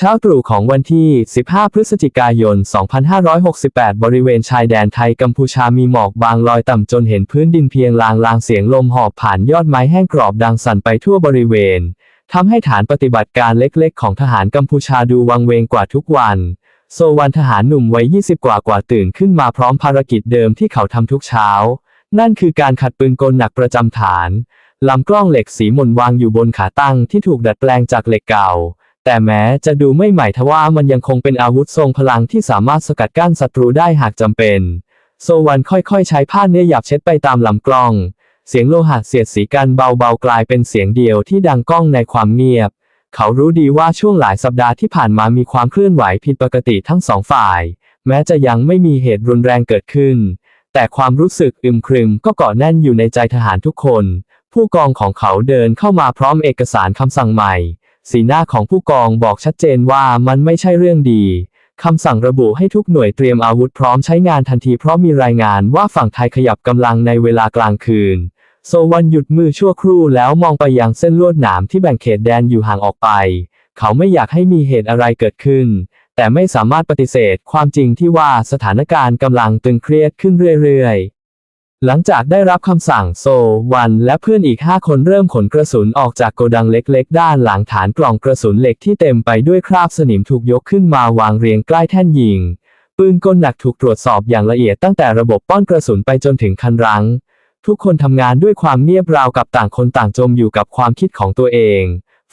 เช้าตรู่ของวันที่ 15 พฤศจิกายน 2568 บริเวณชายแดนไทยกัมพูชามีหมอกบางลอยต่ำจนเห็นพื้นดินเพียงลางลางเสียงลมหอบผ่านยอดไม้แห้งกรอบดังสั่นไปทั่วบริเวณ ทำให้ฐานปฏิบัติการเล็กๆ ของทหารกัมพูชาดูวังเวงกว่าทุกวัน โซวันทหารหนุ่มวัย 20 กว่ากว่าตื่นขึ้นมาพร้อมภารกิจเดิมที่เขาทำทุกเช้า นั่นคือการขัดปืนกลหนักประจำฐานลำกล้องเหล็กสีมนวางอยู่บนขาตั้งที่ถูกดัดแปลงจากเหล็กเก่า แต่แม้จะดูไม่ใหม่ทว่ามันยังคงเป็นอาวุธทรงพลังที่สามารถสกัดกั้นศัตรูได้หากจำเป็น โซวันค่อยๆ ใช้ผ้าเนื้อหยาบเช็ดไปตามลำกล้อง เสียงโลหะเสียดสีกันเบาๆกลายเป็นเสียงเดียวที่ดังก้องในความเงียบ เขารู้ดีว่าช่วงหลายสัปดาห์ที่ผ่านมามีความเคลื่อนไหวผิดปกติทั้งสองฝ่าย แม้จะยังไม่มีเหตุรุนแรงเกิดขึ้น แต่ความรู้สึกอึมครึมก็เกาะแน่นอยู่ในใจทหารทุกคน ผู้กองของเขาเดินเข้ามาพร้อมเอกสารคำสั่งใหม่ สีหน้าของผู้กองบอกชัดเจนว่ามันไม่ใช่เรื่องดี คำสั่งระบุให้ทุกหน่วยเตรียมอาวุธพร้อมใช้งานทันทีเพราะมีรายงานว่าฝั่งไทยขยับกำลังในเวลากลางคืน โซวันหยุดมือชั่วครู่แล้วมองไปยังเส้นลวดหนามที่แบ่งเขตแดนอยู่ห่างออกไป เขาไม่อยากให้มีเหตุอะไรเกิดขึ้น แต่ไม่สามารถปฏิเสธความจริงที่ว่าสถานการณ์กำลังตึงเครียดขึ้นเรื่อยๆ หลังจากได้รับคำสั่งโซวันและเพื่อนอีก 5 คนเริ่มขนกระสุนออกจากโกดังเล็กๆ ด้านหลังฐานกล่องกระสุนเหล็กที่เต็มไปด้วยคราบสนิมถูกยกขึ้นมาวางเรียงใกล้แท่นยิง ปืนกลหนักถูกตรวจสอบอย่างละเอียดตั้งแต่ระบบป้อนกระสุนไปจนถึงคันรัง ทุกคนทำงานด้วยความเงียบราวกับต่างคนต่างจมอยู่กับความคิดของตัวเอง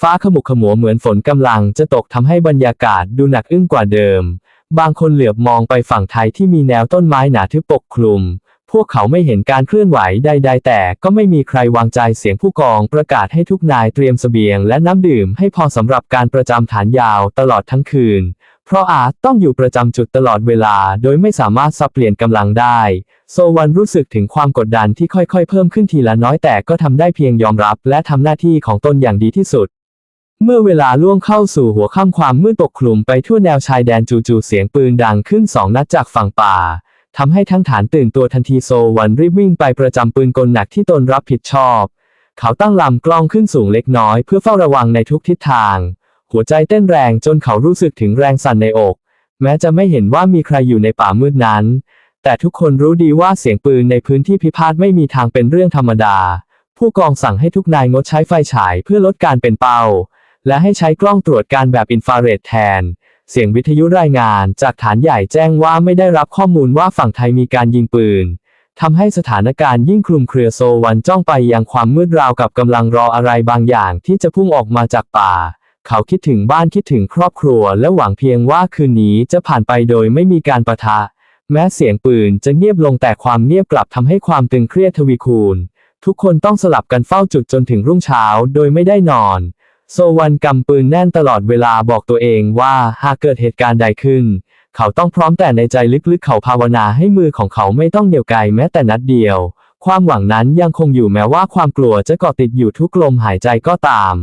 ฟ้าขมุกขมัวเหมือนฝนกำลังจะตกทำให้บรรยากาศดูหนักอึ้งกว่าเดิม บางคนเหลือบมองไปฝั่งไทยที่มีแนวต้นไม้หนาทึบปกคลุม วกเขาไม่เห็นการเคลื่อนไหวใด ๆ แต่ก็ไม่มีใครวางใจเสียงผู้กองประกาศให้ทุกนายเตรียมเสบียงและน้ำดื่มให้พอสำหรับการประจำฐานยาวตลอดทั้งคืน เพราะอาจต้องอยู่ประจำจุดตลอดเวลาโดยไม่สามารถสับเปลี่ยนกำลังได้ โซวันรู้สึกถึงความกดดันที่ค่อยๆ เพิ่มขึ้นทีละน้อยแต่ก็ทำได้เพียงยอมรับและทำหน้าที่ของตนอย่างดีที่สุดเมื่อเวลาล่วงเข้าสู่หัวค่ำความมืดปกคลุมไปทั่วแนวชายแดนจู่ๆเสียงปืนดังขึ้นสองนัดจากฝั่งป่า ทำให้ทั้งฐานตื่นตัวทันทีโซวันรีบวิ่งไปประจำปืนกลหนักที่ตนรับผิดชอบ เขาตั้งลำกล้องขึ้นสูงเล็กน้อยเพื่อเฝ้าระวังในทุกทิศทาง หัวใจเต้นแรงจนเขารู้สึกถึงแรงสั่นในอก แม้จะไม่เห็นว่ามีใครอยู่ในป่ามืดนั้น แต่ทุกคนรู้ดีว่าเสียงปืนในพื้นที่พิพาทไม่มีทางเป็นเรื่องธรรมดา ผู้กองสั่งให้ทุกนายงดใช้ไฟฉายเพื่อลดการเป็นเป้า และให้ใช้กล้องตรวจการแบบอินฟราเรดแทน เสียงวิทยุรายงานจากฐานใหญ่แจ้งว่าไม่ได้รับข้อมูลว่าฝั่งไทยมีการยิงปืนทำให้สถานการณ์ยิ่งคลุมเครือโซวันจ้องไปยังความมืดราวกับกำลังรออะไรบางอย่างที่จะพุ่งออกมาจากป่า เขาคิดถึงบ้านคิดถึงครอบครัวและหวังเพียงว่าคืนนี้จะผ่านไปโดยไม่มีการประทะ แม้เสียงปืนจะเงียบลงแต่ความเงียบกลับทำให้ความตึงเครียดทวีคูณ ทุกคนต้องสลับกันเฝ้าจุดจนถึงรุ่งเช้าโดยไม่ได้นอน โซวันกำปืนแน่นตลอดเวลาบอกตัวเองว่าหากเกิดเหตุการณ์ใดขึ้น เขาต้องพร้อมแต่ในใจลึกๆเขาภาวนาให้มือของเขาไม่ต้องเหนียวไกลแม้แต่นัดเดียว ความหวังนั้นยังคงอยู่แม้ว่าความกลัวจะเกาะติดอยู่ทุกลมหายใจก็ตาม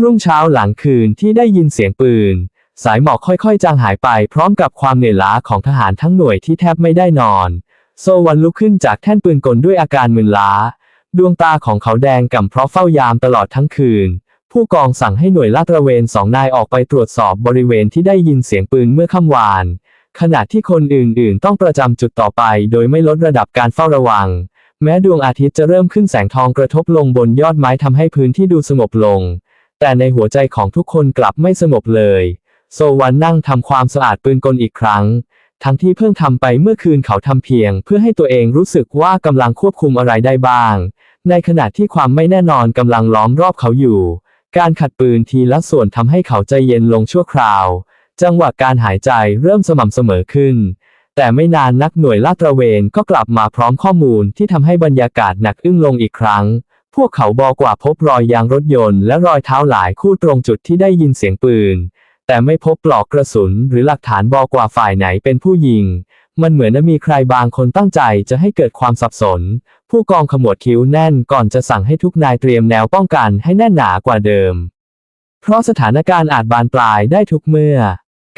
รุ่งเช้าหลังคืนที่ได้ยินเสียงปืน สายหมอกค่อยๆ จางหายไปพร้อมกับความเหนื่อยล้าของทหารทั้งหน่วยที่แทบไม่ได้นอน โซวันลุกขึ้นจากแท่นปืนกลด้วยอาการมึนล้า ดวงตาของเขาแดงก่ำเพราะเฝ้ายามตลอดทั้งคืน ผู้กองสั่งให้หน่วยลาดตระเวนสองนายออกไปตรวจสอบบริเวณที่ได้ยินเสียงปืนเมื่อค่ำวาน ขณะที่คนอื่นๆ ต้องประจำจุดต่อไป โดยไม่ลดระดับการเฝ้าระวัง แม้ดวงอาทิตย์จะเริ่มขึ้นแสงทองกระทบลงบนยอดไม้ทำให้พื้นที่ดูสงบลง แต่ในหัวใจของทุกคนกลับไม่สงบเลย โซวันนั่งทำความสะอาดปืนกลอีกครั้ง ทั้งที่เพิ่งทำไปเมื่อคืนเขาทำเพียง เพื่อให้ตัวเองรู้สึกว่ากำลังควบคุมอะไรได้บ้าง ในขณะที่ความไม่แน่นอนกำลังล้อมรอบเขาอยู่ การขัดปืนทีละส่วนทำให้เขาใจเย็นลงชั่วคราว จังหวะการหายใจเริ่มสม่ำเสมอขึ้น แต่ไม่นานนักหน่วยลาดตระเวนก็กลับมาพร้อมข้อมูลที่ทำให้บรรยากาศหนักอึ้งลงอีกครั้ง พวกเขาบอกว่าพบรอยยางรถยนต์และรอยเท้าหลายคู่ตรงจุดที่ได้ยินเสียงปืน แต่ไม่พบปลอกกระสุนหรือหลักฐานบอกว่าฝ่ายไหนเป็นผู้ยิง มันเหมือนมีใครบางคนตั้งใจจะให้เกิดความสับสน ผู้กองขมวดคิ้วแน่นก่อนจะสั่งให้ทุกนายเตรียมแนวป้องกันให้แน่นหนากว่าเดิม เพราะสถานการณ์อาจบานปลายได้ทุกเมื่อ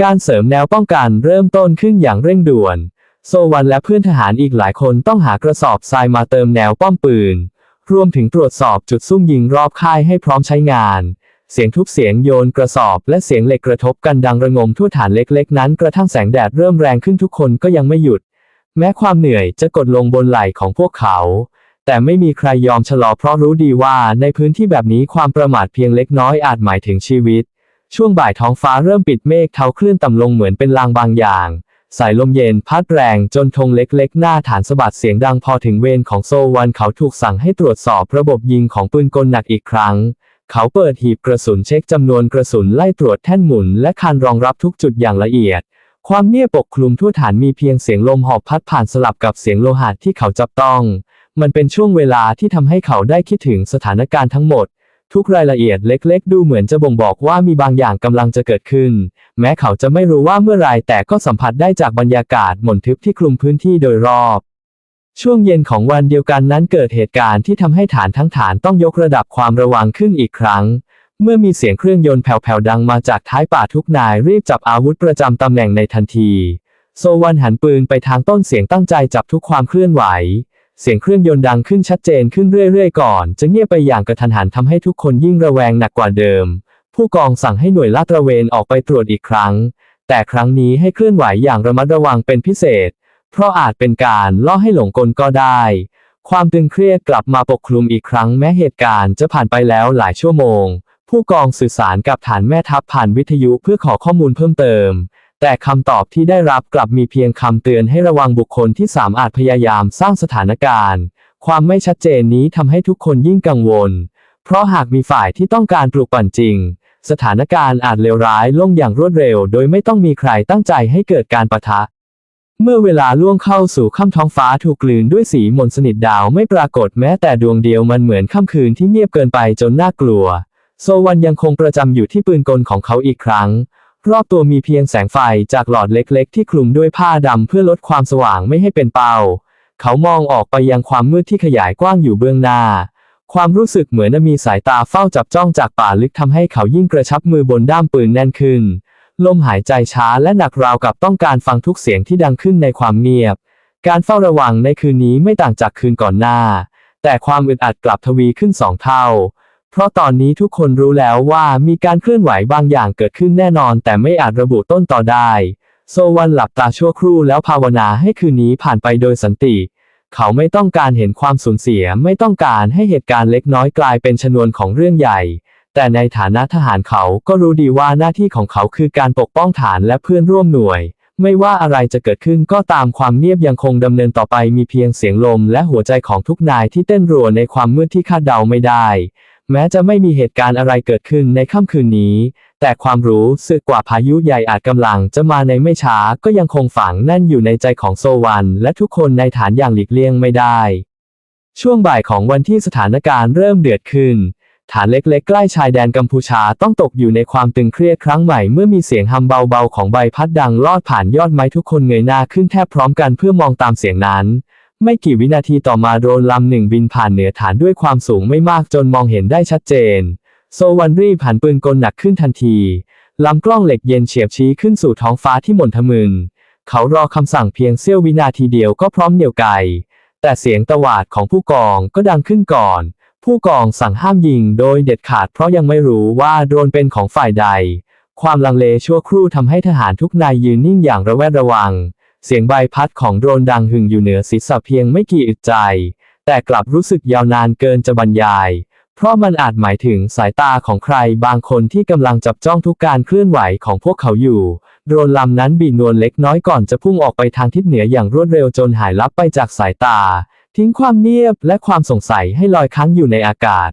การเสริมแนวป้องกันเริ่มต้นขึ้นอย่างเร่งด่วน โซวันและเพื่อนทหารอีกหลายคนต้องหากระสอบทรายมาเติมแนวป้อมปืน รวมถึงตรวจสอบจุดซุ่มยิงรอบค่ายให้พร้อมใช้งาน เสียงทุบเสียงโยนกระสอบ และเสียงเหล็กกระทบกันดังระงมทั่วฐานเล็กๆ นั้นกระทั่งแสงแดดเริ่มแรงขึ้นทุกคนก็ยังไม่หยุด แม้ความเหนื่อยจะกดลงบนไหล่ของพวกเขา แต่ไม่มีใครยอมชะลอเพราะรู้ดีว่าในพื้นที่แบบนี้ความประมาทเพียงเล็กน้อยอาจหมายถึงชีวิต ช่วงบ่ายท้องฟ้าเริ่มปิดเมฆเทาเคลื่อนต่ำลงเหมือนเป็นลางบางอย่าง สายลมเย็นพัดแรงจนธงเล็กๆ หน้าฐานสะบัดเสียงดังพอถึงเวรของโซวันเขาถูกสั่งให้ตรวจสอบระบบยิงของปืนกลหนักอีกครั้ง เขาเปิดหีบกระสุนเช็คจำนวนกระสุนไล่ตรวจแท่นหมุนและคานรองรับทุกจุดอย่างละเอียด ความเงียบปกคลุมทั่วฐานมีเพียงเสียงลมหอบพัดผ่านสลับกับเสียงโลหะที่เขาจับต้อง มันเป็นช่วงเวลาที่ทำให้เขาได้คิดถึงสถานการณ์ทั้งหมด ทุกรายละเอียดเล็กๆ ดูเหมือนจะบ่งบอกว่ามีบางอย่างกำลังจะเกิดขึ้น แม้เขาจะไม่รู้ว่าเมื่อไรแต่ก็สัมผัสได้จากบรรยากาศหม่นทึบที่คลุมพื้นที่โดยรอบ ช่วงเย็นของวันเดียวกันนั้นเกิดเหตุการณ์ที่ทำให้ฐานทั้งฐานต้องยกระดับความระวังขึ้นอีกครั้ง เมื่อมีเสียงเครื่องยนต์แผ่วๆดังมาจากท้ายป่าทุกนายรีบจับอาวุธประจำตำแหน่งในทันที โซวันหันปืนไปทางต้นเสียงตั้งใจจับทุกความเคลื่อนไหว เสียงเครื่องยนต์ดังขึ้นชัดเจนขึ้นเรื่อยๆก่อนจะเงียบไปอย่างกระทันหันทำให้ทุกคนยิ่งระแวงหนักกว่าเดิม ผู้กองสั่งให้หน่วยลาดตระเวนออกไปตรวจอีกครั้ง แต่ครั้งนี้ให้เคลื่อนไหวอย่างระมัดระวังเป็นพิเศษ เพราะอาจเป็นการล่อให้หลงกลก็ได้ ความตึงเครียดกลับมาปกคลุมอีกครั้งแม้เหตุการณ์จะผ่านไปแล้วหลายชั่วโมง ผู้กองสื่อสารกับฐานแม่ทัพผ่านวิทยุเพื่อขอข้อมูลเพิ่มเติม แต่คำตอบที่ได้รับกลับมีเพียงคำเตือนให้ระวังบุคคลที่สามอาจพยายามสร้างสถานการณ์ ความไม่ชัดเจนนี้ทำให้ทุกคนยิ่งกังวล เพราะหากมีฝ่ายที่ต้องการปลุกปั่นจริงสถานการณ์อาจเลวร้ายลงอย่างรวดเร็ว โดยไม่ต้องมีใครตั้งใจให้เกิดการปะทะ เมื่อเวลาล่วงเข้าสู่ค่ำท้องฟ้าถูกกลืนด้วยสีมนสนิทดาวไม่ปรากฏแม้แต่ดวงเดียวมันเหมือนค่ำคืนที่เงียบเกินไปจนน่ากลัว โซวันยังคงประจำอยู่ที่ปืนกลของเขาอีกครั้ง รอบตัวมีเพียงแสงไฟจากหลอดเล็กๆ ที่คลุมด้วยผ้าดำเพื่อลดความสว่างไม่ให้เป็นเป้า เขามองออกไปยังความมืดที่ขยายกว้างอยู่เบื้องหน้า ความรู้สึกเหมือนมีสายตาเฝ้าจับจ้องจากป่าลึกทำให้เขายิ่งกระชับมือบนด้ามปืนแน่นขึ้น ลมหายใจช้าและหนักราวกับต้องการฟังทุกเสียงที่ดังขึ้นในความเงียบ การเฝ้าระวังในคืนนี้ไม่ต่างจากคืนก่อนหน้า แต่ความอึดอัดกลับทวีขึ้นสองเท่า เพราะตอนนี้ทุกคนรู้แล้วว่ามีการเคลื่อนไหวบางอย่างเกิดขึ้นแน่นอน แต่ไม่อาจระบุต้นต่อได้ โซวันหลับตาชั่วครู่แล้วภาวนาให้คืนนี้ผ่านไปโดยสันติ เขาไม่ต้องการเห็นความสูญเสียไม่ต้องการให้เหตุการณ์เล็กน้อยกลายเป็นชนวนของเรื่องใหญ่ แต่ในฐานะทหารเขาก็รู้ดีว่าหน้าที่ของเขาคือการปกป้องฐานและเพื่อนร่วมหน่วย ไม่ว่าอะไรจะเกิดขึ้นก็ตามความเงียบยังคงดำเนินต่อไปมีเพียงเสียงลมและหัวใจของทุกนายที่เต้นรัวในความมืดที่คาดเดาไม่ได้ แม้จะไม่มีเหตุการณ์อะไรเกิดขึ้นในค่ำคืนนี้ แต่ความรู้สึกกว่าพายุใหญ่อาจกำลังจะมาในไม่ช้าก็ยังคงฝังแน่นอยู่ในใจของโซวันและทุกคนในฐานอย่างหลีกเลี่ยงไม่ได้ ช่วงบ่ายของวันที่สถานการณ์เริ่มเดือดขึ้น ฐานเล็กๆ ใกล้ชายแดนกัมพูชาต้องตกอยู่ในความตึงเครียดครั้งใหม่เมื่อมีเสียงฮัมเบาๆของใบพัดดังลอดผ่านยอดไม้ทุกคนเงยหน้าขึ้นแทบพร้อมกันเพื่อมองตามเสียงนั้น ไม่กี่วินาทีต่อมาโดรนลำหนึ่งบินผ่านเหนือฐานด้วยความสูงไม่มากจนมองเห็นได้ชัดเจน โซวันรีบหันปืนกลหนักขึ้นทันทีลำกล้องเหล็กเย็นเฉียบชี้ขึ้นสู่ท้องฟ้าที่หม่นทะมึนเขารอคำสั่งเพียงเสี้ยววินาทีเดียวก็พร้อมเหนี่ยวไกแต่เสียงตวาดของผู้กองก็ดังขึ้นก่อน ผู้กองสั่งห้ามยิงโดยเด็ดขาดเพราะยังไม่รู้ว่าโดรนเป็นของฝ่ายใด ความลังเลชั่วครู่ทำให้ทหารทุกนายยืนนิ่งอย่างระแวดระวัง เสียงใบพัดของโดรนดังหึ่งอยู่เหนือศีรษะเพียงไม่กี่อึดใจ แต่กลับรู้สึกยาวนานเกินจะบรรยาย เพราะมันอาจหมายถึงสายตาของใครบางคนที่กำลังจับจ้องทุกการเคลื่อนไหวของพวกเขาอยู่ โดรนลำนั้นบีนวลเล็กน้อยก่อนจะพุ่งออกไปทางทิศเหนืออย่างรวดเร็วจนหายลับไปจากสายตา ทิ้งความเงียบและความสงสัยให้ลอยค้างอยู่ในอากาศ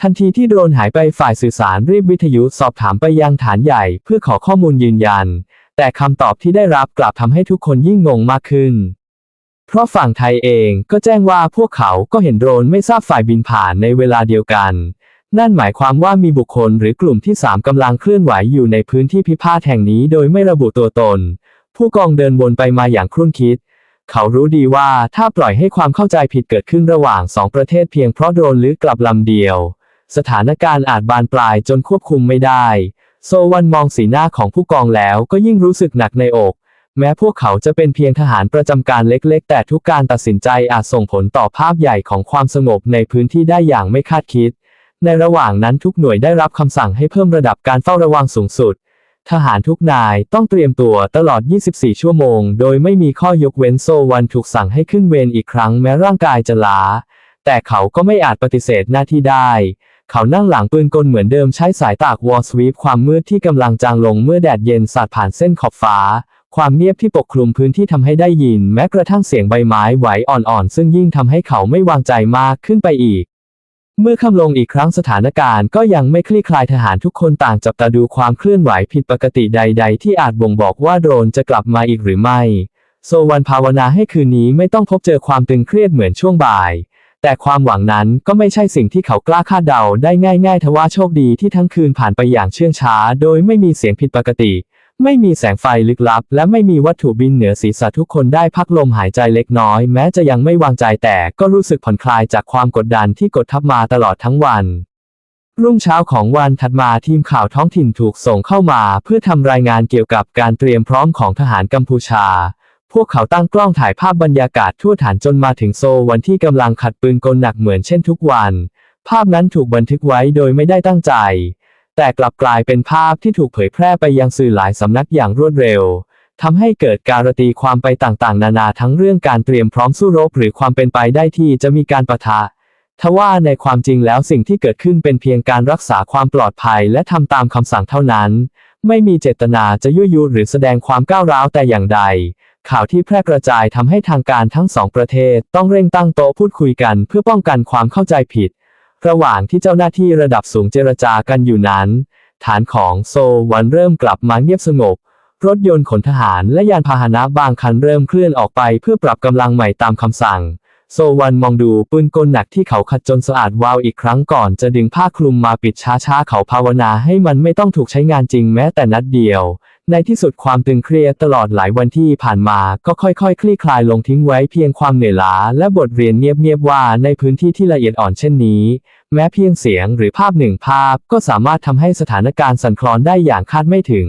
ทันทีที่โดรนหายไปฝ่ายสื่อสารรีบวิทยุสอบถามไปยังฐานใหญ่เพื่อขอข้อมูลยืนยัน แต่คำตอบที่ได้รับกลับทำให้ทุกคนยิ่งงงมากขึ้น เพราะฝั่งไทยเองก็แจ้งว่าพวกเขาก็เห็นโดรนไม่ทราบฝ่ายบินผ่านในเวลาเดียวกัน นั่นหมายความว่ามีบุคคลหรือกลุ่มที่สามกำลังเคลื่อนไหวอยู่ในพื้นที่พิพาทแห่งนี้โดยไม่ระบุตัวตน ผู้กองเดินวนไปมาอย่างครุ่นคิด เขารู้ดีว่าถ้าปล่อยให้ความเข้าใจผิดเกิดขึ้นระหว่างสองประเทศเพียงเพราะโดรนหรือกลับลำเดียว สถานการณ์อาจบานปลายจนควบคุมไม่ได้ โซวันมองสีหน้าของผู้กองแล้วก็ยิ่งรู้สึกหนักในอก แม้พวกเขาจะเป็นเพียงทหารประจำการเล็กๆ แต่ทุกการตัดสินใจอาจส่งผลต่อภาพใหญ่ของความสงบในพื้นที่ได้อย่างไม่คาดคิด ในระหว่างนั้นทุกหน่วยได้รับคำสั่งให้เพิ่มระดับการเฝ้าระวังสูงสุด ทหารทุกนายต้องเตรียมตัวตลอด 24 ชั่วโมง โดยไม่มีข้อยกเว้นโซวันถูกสั่งให้ขึ้นเวรอีกครั้งแม้ร่างกายจะล้า แต่เขาก็ไม่อาจปฏิเสธหน้าที่ได้ เขานั่งหลังปืนกลเหมือนเดิมใช้สายตากวอลสวีปความมืดที่กำลังจางลงเมื่อแดดเย็นสาดผ่านเส้นขอบฟ้า ความเงียบที่ปกคลุมพื้นที่ทำให้ได้ยิน แม้กระทั่งเสียงใบไม้ไหวอ่อนๆซึ่งยิ่งทำให้เขาไม่วางใจมากขึ้นไปอีก เมื่อค่ำลงอีกครั้งสถานการณ์ก็ยังไม่คลี่คลายทหารทุกคนต่างจับตาดูความเคลื่อนไหวผิดปกติใด ๆ ที่อาจบ่งบอกว่าโดรนจะกลับมาอีกหรือไม่ โซวันภาวนาให้คืนนี้ไม่ต้องพบเจอความตึงเครียดเหมือนช่วงบ่าย แต่ความหวังนั้นก็ไม่ใช่สิ่งที่เขากล้าคาดเดาได้ง่ายๆทว่าโชคดีที่ทั้งคืนผ่านไปอย่างเชื่องช้า โดยไม่มีเสียงผิดปกติ ไม่มีแสงไฟลึกลับ และไม่มีวัตถุบินเหนือศีรษะทุกคนได้พักลมหายใจเล็กน้อย แม้จะยังไม่วางใจแต่ก็รู้สึกผ่อนคลายจากความกดดันที่กดทับมาตลอดทั้งวัน รุ่งเช้าของวันถัดมาทีมข่าวท้องถิ่นถูกส่งเข้ามาเพื่อทำรายงานเกี่ยวกับการเตรียมพร้อมของทหารกัมพูชา พวกเขาตั้งกล้องถ่ายภาพบรรยากาศทั่วฐานจนมาถึงโซวันที่กำลังขัดปืนกลหนักเหมือนเช่นทุกวัน ภาพนั้นถูกบันทึกไว้โดยไม่ได้ตั้งใจ แต่กลับกลายเป็นภาพที่ถูกเผยแพร่ไปยังสื่อหลายสำนักอย่างรวดเร็วทำให้เกิดการตีความไปต่างๆ นานาทั้งเรื่องการเตรียมพร้อมสู้รบหรือความเป็นไปได้ที่จะมีการประทะทว่าในความจริงแล้วสิ่งที่เกิดขึ้นเป็นเพียงการรักษาความปลอดภัยและทำตามคำสั่งเท่านั้น ไม่มีเจตนาจะยั่วยุหรือแสดงความก้าวร้าวแต่อย่างใด ข่าวที่แพร่กระจายทำให้ทางการทั้งสองประเทศต้องเร่งตั้งโต๊ะพูดคุยกันเพื่อป้องกันความเข้าใจผิด ระหว่างที่เจ้าหน้าที่ระดับสูงเจรจากันอยู่นั้น ฐานของโซวันเริ่มกลับมาเงียบสงบ รถยนต์ขนทหารและยานพาหนะบางคันเริ่มเคลื่อนออกไปเพื่อปรับกำลังใหม่ตามคำสั่ง โซวันมองดูปืนกลหนักที่เขาขัดจนสะอาดวาวอีกครั้งก่อนจะดึงผ้าคลุมมาปิดช้าๆ เขาภาวนาให้มันไม่ต้องถูกใช้งานจริงแม้แต่นัดเดียว ในที่สุดความตึงเครียดตลอดหลายวันที่ผ่านมาก็ค่อยๆคลี่คลายลงทิ้งไว้เพียงความเหนื่อยล้าและบทเรียนเงียบๆว่าในพื้นที่ที่ละเอียดอ่อนเช่นนี้ แม้เพียงเสียงหรือภาพหนึ่งภาพก็สามารถทำให้สถานการณ์สั่นคลอนได้อย่างคาดไม่ถึง